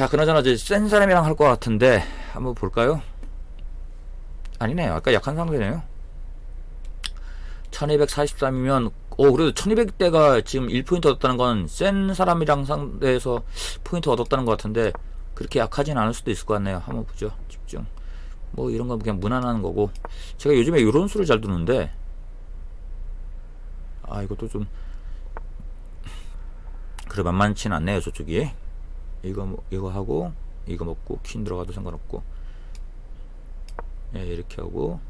자, 그나저나 이제 센 사람이랑 할 것 같은데 한번 볼까요? 아니네요. 아까 약한 상대네요. 1243이면 오 그래도 1200대가 지금 1포인트 얻었다는 건 센 사람이랑 상대해서 포인트 얻었다는 것 같은데 그렇게 약하진 않을 수도 있을 것 같네요. 한번 보죠. 집중. 뭐 이런 건 그냥 무난한 거고 제가 요즘에 이런 수를 잘 두는데 아 이것도 좀 그래 만만치는 않네요 저쪽이 이거 뭐- 이거 하고 이거 먹고 퀸 들어가도 상관없고. 예 이렇게 하고.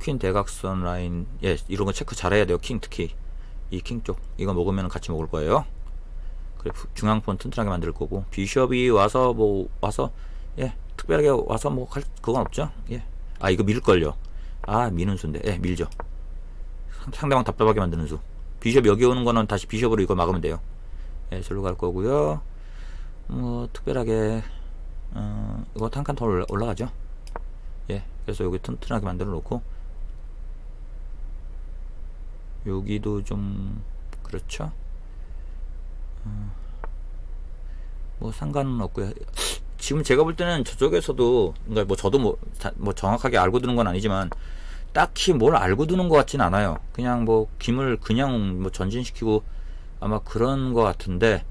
퀸 대각선 라인 예 이런 거 체크 잘해야 돼요 킹 특히. 이 킹 쪽 이거 먹으면 같이 먹을 거예요. 그래 부- 중앙폰 튼튼하게 만들 거고. 비숍이 와서 뭐 와서 예 특별하게 와서 뭐 할 그건 없죠? 예아 이거 밀 걸요. 아 미는 수인데. 예 밀죠. 상- 상대방 답답하게 만드는 수. 비숍 여기 오는 거는 다시 비숍으로 이거 막으면 돼요. 예 절로 갈 거고요 뭐 특별하게 어 이거 한 칸더 올라- 올라가죠? 예 그래서 여기 튼튼하게 만들어 놓고. 여기도 좀 그렇죠? 어, 뭐 상관은 없고요. 지금 제가 볼 때는 저쪽에서도 그러니까 뭐 저도 뭐, 다- 뭐 정확하게 알고 두는 건 아니지만 딱히 뭘 알고 두는 것 같진 않아요. 그냥 뭐 김을 그냥 뭐 전진시키고 아마 그런 것 같은데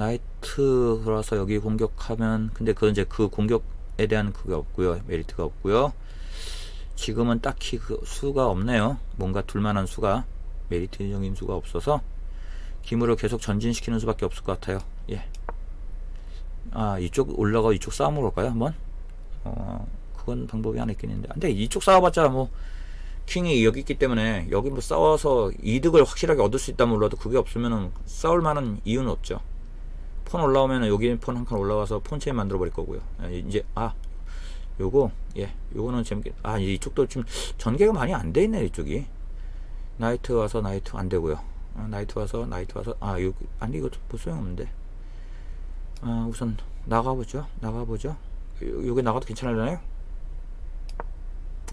나이트라서 여기 공격하면 근데 그건 이제 그 공격에 대한 그게 없고요. 메리트가 없고요. 지금은 딱히 그 수가 없네요. 뭔가 둘만한 수가 메리트적인 수가 없어서 김으로 계속 전진시키는 수밖에 없을 것 같아요. 예. 아 이쪽 올라가 이쪽 싸움으로 갈까요 한번? 어 그건 방법이 하나 있긴 있는데. 근데 이쪽 싸워봤자 뭐 킹이 여기 있기 때문에 여기 뭐 싸워서 이득을 확실하게 얻을 수 있다면 몰라도 그게 없으면은 싸울 만한 이유는 없죠 폰 올라오면은 여기 폰 한 칸 올라와서 폰체인 만들어 버릴 거고요. 예, 이제 아 요거 예 요거는 재밌게 아 이쪽도 지금 전개가 많이 안 돼 있네 이쪽이. 나이트 와서 나이트 안 되고요. 아, 나이트 와서 나이트 와서 아 여기 아니 이거 뭐 소용없는데. 아 우선 나가보죠. 나가보죠. 요, 여기 나가도 괜찮을려나요?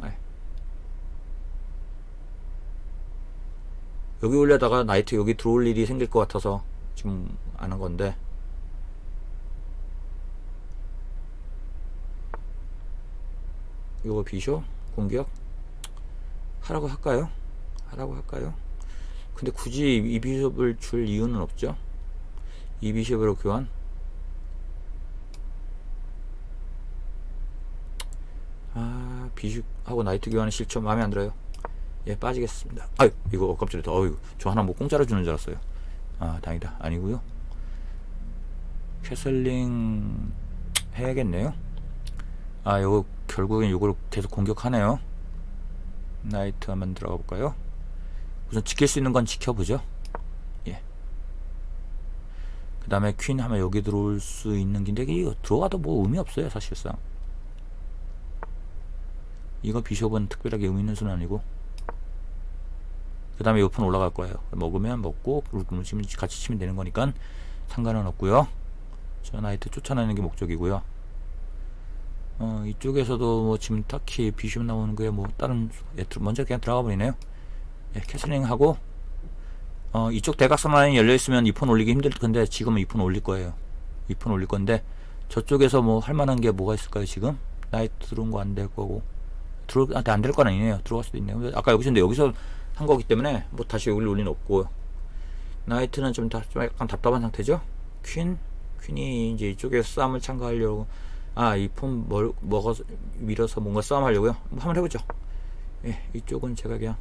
네. 여기 올려다가 나이트 여기 들어올 일이 생길 것 같아서 지금 안한 건데 이거 비쇼 공격 하라고 할까요? 하라고 할까요? 근데 굳이 이 비숍을 줄 이유는 없죠. 이 비숍으로 교환. 아 비숍하고 나이트 교환은 싫죠. 마음에 안 들어요. 예 빠지겠습니다. 아유 이거 깜짝이야. 어유 저 하나 뭐 공짜로 주는 줄 알았어요. 아 다행이다. 아니고요. 캐슬링 해야겠네요. 아 요거 결국엔 요걸 계속 공격하네요. 나이트 한번 들어가 볼까요? 우선 지킬 수 있는 건 지켜보죠. 예. 그 다음에 퀸 하면 여기 들어올 수 있는 긴데 이거 들어가도 뭐 의미 없어요 사실상. 이거 비숍은 특별하게 의미 있는 수는 아니고. 그 다음에 요폰 올라갈 거예요. 먹으면 먹고 치면 같이 치면 되는 거니까 상관은 없고요. 저 나이트 쫓아내는 게 목적이고요. 어, 이쪽에서도 뭐 지금 딱히 비숍 나오는 거에 뭐 다른 예, 들- 먼저 그냥 들어가 버리네요. 예, 캐슬링 하고 어, 이쪽 대각선 라인이 열려 있으면 이폰 올리기 힘들 건데 지금은 이폰 올릴 거예요. 이폰 올릴 건데 저쪽에서 뭐 할 만한 게 뭐가 있을까요, 지금? 나이트 들어온 거 안 될 거고 들어 안될 건 아니네요. 들어갈 수도 있네요. 아까 여기서 근데 여기서 한 거기 때문에 뭐 다시 올릴 리는 없고 나이트는 좀, 다, 좀 약간 답답한 상태죠. 퀸 퀸이 이제 이쪽에서 싸움을 참가하려고 아, 이폰 먹어서 밀어서 뭔가 싸움 하려고요. 뭐 한번 해보죠. 예, 이쪽은 제가 그냥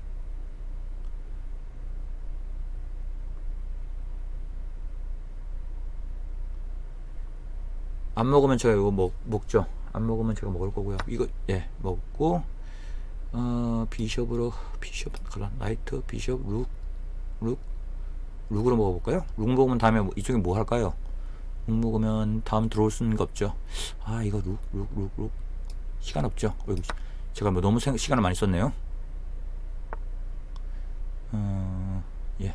안 먹으면 제가 이거 먹, 먹죠. 안 먹으면 제가 먹을 거고요. 이거 예 먹고 어 비숍으로 비숍 갈라 나이트 비숍 룩 룩 룩으로 먹어볼까요? 룩 먹으면 다음에 뭐- 이쪽에 뭐 할까요? 룩 먹으면 다음 들어올 수는 없죠. 아 이거 룩 룩 룩 룩 시간 없죠. 어이구, 제가 뭐 너무 생, 시간을 많이 썼네요. 어, 예.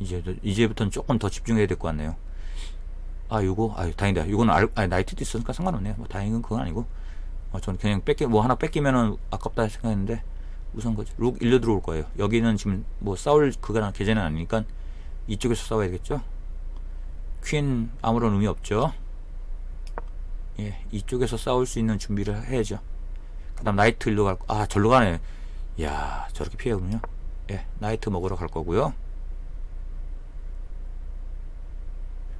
이제 이제부터는 조금 더 집중해야 될 것 같네요. 아 요거 아 다행이다. 요거는 알, 아, 나이트 있으니까 상관없네요. 뭐 다행인 그건 아니고. 어, 저는 그냥 뺏기 뭐 하나 뺏기면은 아깝다 생각했는데 우선 거지. 룩 일려 들어올 거예요. 여기는 지금 뭐 싸울 그거나 계제는 아니니까 이쪽에서 싸워야 되겠죠. 퀸 아무런 의미 없죠. 예, 이쪽에서 싸울 수 있는 준비를 해야죠. 그 다음 나이트 일로 갈, 아, 절로 가네. 이야, 저렇게 피해군요. 예, 나이트 먹으러 갈 거고요.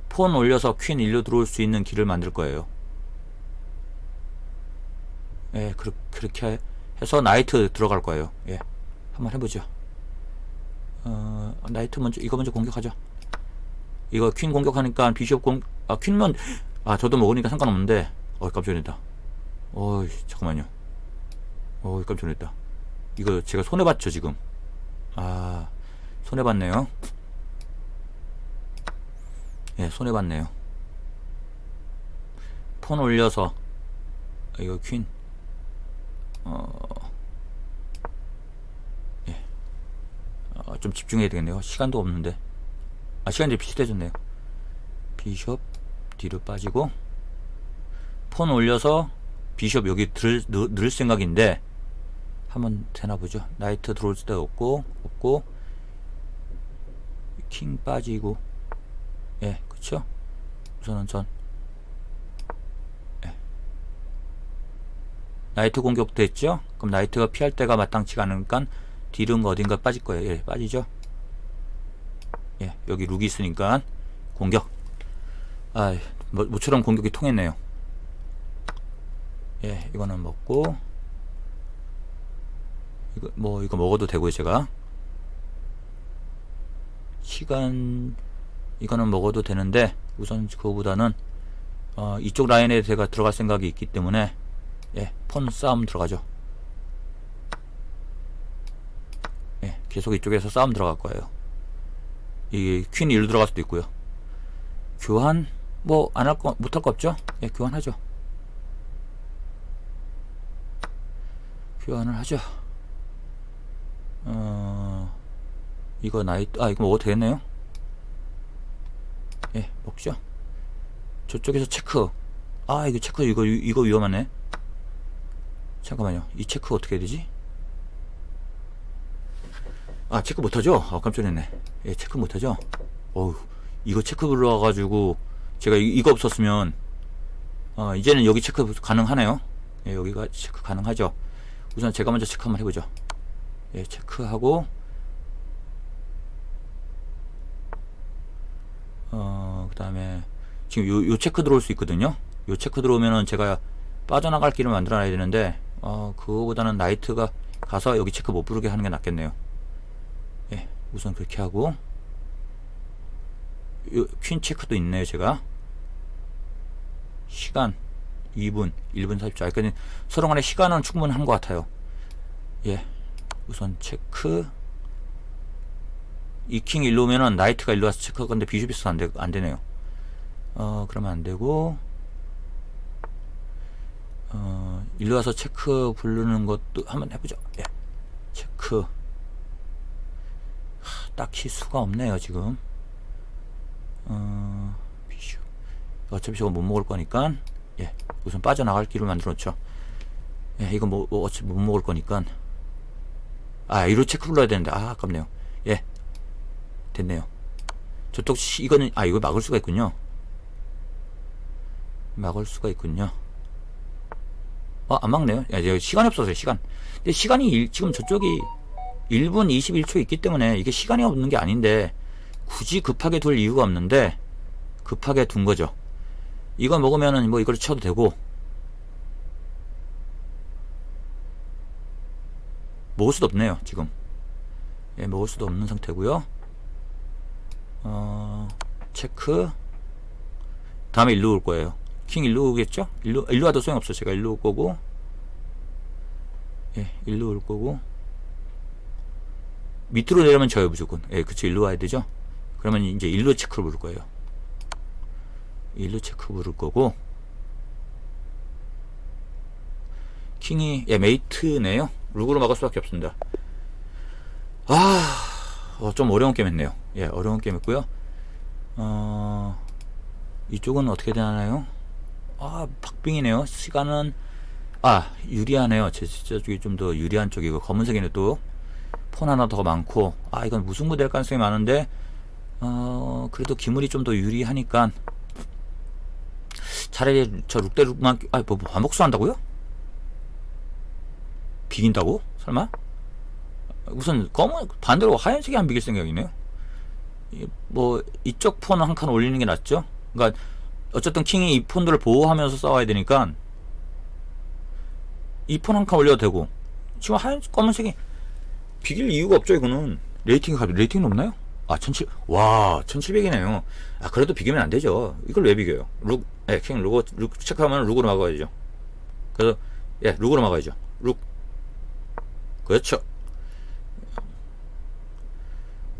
폰 올려서 퀸 일로 들어올 수 있는 길을 만들 거예요. 예, 그렇, 그렇게 해서 나이트 들어갈 거예요. 예, 한번 해보죠. 어, 나이트 먼저, 이거 먼저 공격하죠. 이거 퀸 공격하니까 비숍 공, 아, 퀸만, 아, 저도 먹으니까 상관없는데, 어, 깜짝 놀랐다. 어이, 잠깐만요. 어이, 깜짝 놀랐다. 이거 제가 손해 봤죠, 지금. 아, 손해 봤네요. 예, 손해 봤네요. 폰 올려서, 아, 이거 퀸, 어, 예. 어, 좀 집중해야 되겠네요. 시간도 없는데. 아, 시간이 비슷해졌네요. 비숍, 뒤로 빠지고, 폰 올려서, 비숍 여기 들, 넣, 넣을 생각인데, 한번 되나 보죠. 나이트 들어올 수도 없고, 없고, 킹 빠지고, 예, 그쵸? 우선은 전, 예. 나이트 공격도 했죠? 그럼 나이트가 피할 때가 마땅치가 않으니까, 딜은 어딘가 빠질 거예요. 예, 빠지죠? 예, 여기 룩이 있으니까, 공격. 아, 뭐, 모처럼 공격이 통했네요. 예, 이거는 먹고, 이거, 뭐, 이거 먹어도 되고요, 제가. 시간, 이거는 먹어도 되는데, 우선 그거보다는, 어, 이쪽 라인에 제가 들어갈 생각이 있기 때문에, 예, 폰 싸움 들어가죠. 예, 계속 이쪽에서 싸움 들어갈 거예요. 이 퀸이 일로 들어갈 수도 있고요. 교환, 뭐, 안 할 거, 못 할 거 없죠? 예, 교환하죠. 교환을 하죠. 어, 이거 나이, 아, 이거 먹어도 되겠네요? 예, 먹죠. 저쪽에서 체크. 아, 이거 체크, 이거, 이거 위험하네. 잠깐만요. 이 체크 어떻게 해야 되지? 아, 체크 못하죠? 아, 깜짝 놀랐네. 예, 체크 못하죠? 어우, 이거 체크 불러와가지고, 제가 이, 이거 없었으면, 어, 이제는 여기 체크 가능하네요. 예, 여기가 체크 가능하죠. 우선 제가 먼저 체크 한번 해보죠. 예, 체크하고, 어, 그 다음에, 지금 요, 요 체크 들어올 수 있거든요. 요 체크 들어오면은 제가 빠져나갈 길을 만들어 놔야 되는데, 어, 그거보다는 나이트가 가서 여기 체크 못 부르게 하는 게 낫겠네요. 예, 우선 그렇게 하고, 요, 퀸 체크도 있네요, 제가. 시간, 2분, 1분 40초. 그러니까 서로 간에 시간은 충분한 것 같아요. 예, 우선 체크. 이킹 일로 오면은 나이트가 일로 와서 체크할 건데 비숍이 있어서 안, 되, 안 되네요. 어, 그러면 안 되고, 어, 일로 와서 체크 부르는 것도 한번 해보죠. 예. 체크. 하, 딱히 수가 없네요, 지금. 어. 어차피 저거 못 먹을 거니까, 예. 우선 빠져나갈 길을 만들어 놓죠. 예, 이거 뭐, 뭐 어차피 못 먹을 거니까. 아, 이로 체크 불러야 되는데, 아, 아깝네요. 예. 됐네요. 저쪽, 시, 이거는, 아, 이거 막을 수가 있군요. 막을 수가 있군요. 어, 안 막네요. 야, 시간이 없어서요, 시간. 근데 시간이 일, 지금 저쪽이 1분 21초 있기 때문에 이게 시간이 없는 게 아닌데, 굳이 급하게 둘 이유가 없는데, 급하게 둔 거죠. 이거 먹으면은 뭐 이걸 쳐도 되고, 먹을 수도 없네요, 지금. 예, 먹을 수도 없는 상태고요 어, 체크. 다음에 일로 올 거예요. 킹 일로 오겠죠? 일로, 일로 와도 소용없어. 제가 일로 올 거고. 예, 일로 올 거고. 밑으로 내려면 져요, 무조건. 예, 그쵸. 일로 와야 되죠? 그러면 이제 일로 체크를 부를 거예요. 일로 체크 부를 거고. 킹이, 예, 메이트네요. 룩으로 막을 수밖에 없습니다. 아, 어, 좀 어려운 게임 했네요. 예, 어려운 게임 했고요. 어, 이쪽은 어떻게 되나요? 아, 박빙이네요. 시간은, 아, 유리하네요. 제, 저쪽이 좀 더 유리한 쪽이고, 검은색이네 또. 폰 하나 더 많고, 아, 이건 무승부 될 가능성이 많은데, 어, 그래도 기물이 좀 더 유리하니까 차라리 저 룩대 룩만 아뭐 뭐, 반복수 한다고요? 비긴다고? 설마? 우선 검은 반대로 하얀색이 안 비길 생각이네요. 이- 뭐 이쪽 폰한칸 올리는 게 낫죠. 그러니까 어쨌든 킹이 이 폰들을 보호하면서 싸워야 되니까 이 폰 한 칸 올려도 되고 지금 하얀 검은색이 비길 이유가 없죠 이거는 레이팅이 가 레이팅이 높나요? 아 17, 와 1700이네요. 아 그래도 비기면 안 되죠. 이걸 왜 비겨요? 룩, 예, 킹 룩, 룩 체크하면 룩으로 막아야죠. 그래서 예, 룩으로 막아야죠. 룩, 그렇죠.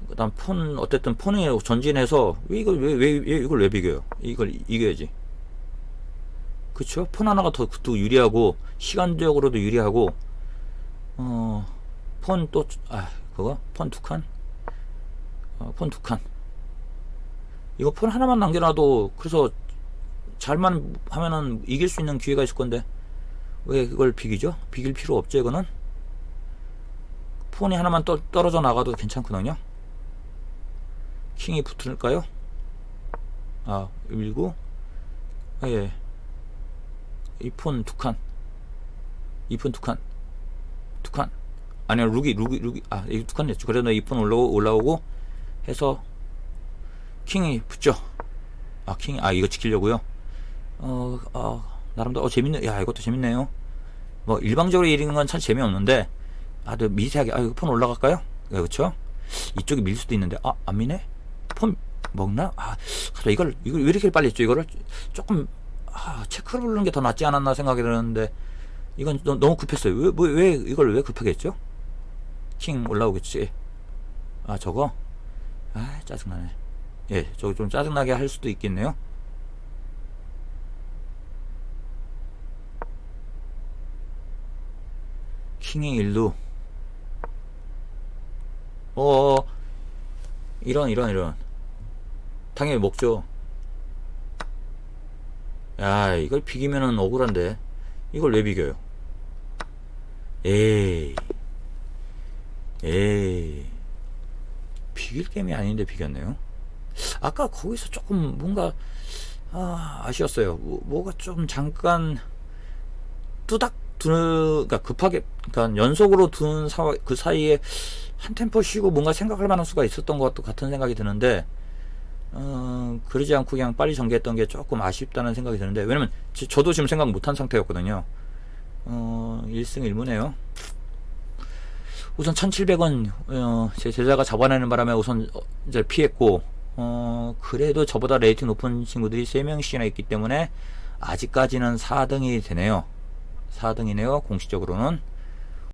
그 다음 폰 어쨌든 폰이 전진해서 왜 이걸 왜, 왜, 왜 이걸 왜 비겨요? 이걸 이겨야지. 그쵸? 폰 하나가 더, 더 유리하고 시간적으로도 유리하고 어 폰 또 아 그거 폰 두 칸? 어, 폰 두 칸. 이거 폰 하나만 남겨놔도 그래서 잘만 하면은 이길 수 있는 기회가 있을 건데 왜 그걸 비기죠? 비길 필요 없죠 이거는. 폰이 하나만 떠, 떨어져 나가도 괜찮거든요. 킹이 붙을까요? 아, 밀고, 아, 예. 이 폰 두 칸. 이 폰 두 칸. 두 칸. 아니야, 룩이, 룩이, 룩이, 아, 이두칸 냈죠. 그래도 이폰 올라오고, 올라오고 해서 킹이 붙죠. 아, 킹, 아, 이거 지키려고요. 어, 어, 나름대로, 어, 재밌네. 야, 이것도 재밌네요. 뭐, 일방적으로 이기는 건 참 재미없는데, 아, 또 미세하게, 아, 이거 폰 올라갈까요? 네, 그쵸? 이쪽이 밀 수도 있는데, 아, 안 미네? 폰 먹나? 아, 이걸, 이걸 왜 이렇게 빨리 했죠? 이거를 조금, 아, 체크를 부르는 게 더 낫지 않았나 생각이 드는데, 이건 너, 너무 급했어요. 왜, 왜, 왜, 이걸 왜 급하게 했죠? 킹 올라오겠지. 아, 저거? 아, 짜증나네. 예, 저거 좀 짜증나게 할 수도 있겠네요. 킹의 일루. 어, 이런, 이런, 이런. 당연히 먹죠. 야, 이걸 비기면은 억울한데. 이걸 왜 비겨요? 에이. 에이. 비길 게임이 아닌데 비겼네요. 아까 거기서 조금 뭔가, 아, 아쉬웠어요. 뭐, 뭐가 좀 잠깐, 뚜닥 두는, 그러니까 급하게, 그러니까 연속으로 두는 사, 그 사이에 한 템포 쉬고 뭔가 생각할 만한 수가 있었던 것 같은 생각이 드는데, 어, 그러지 않고 그냥 빨리 전개했던 게 조금 아쉽다는 생각이 드는데, 왜냐면 지- 저도 지금 생각 못한 상태였거든요. 어, 1승 1무네요. 우선 1700원, 어, 제 제자가 잡아내는 바람에 우선 어, 이제 피했고, 어, 그래도 저보다 레이팅 높은 친구들이 3명씩이나 있기 때문에 아직까지는 4등이 되네요. 4등이네요. 공식적으로는.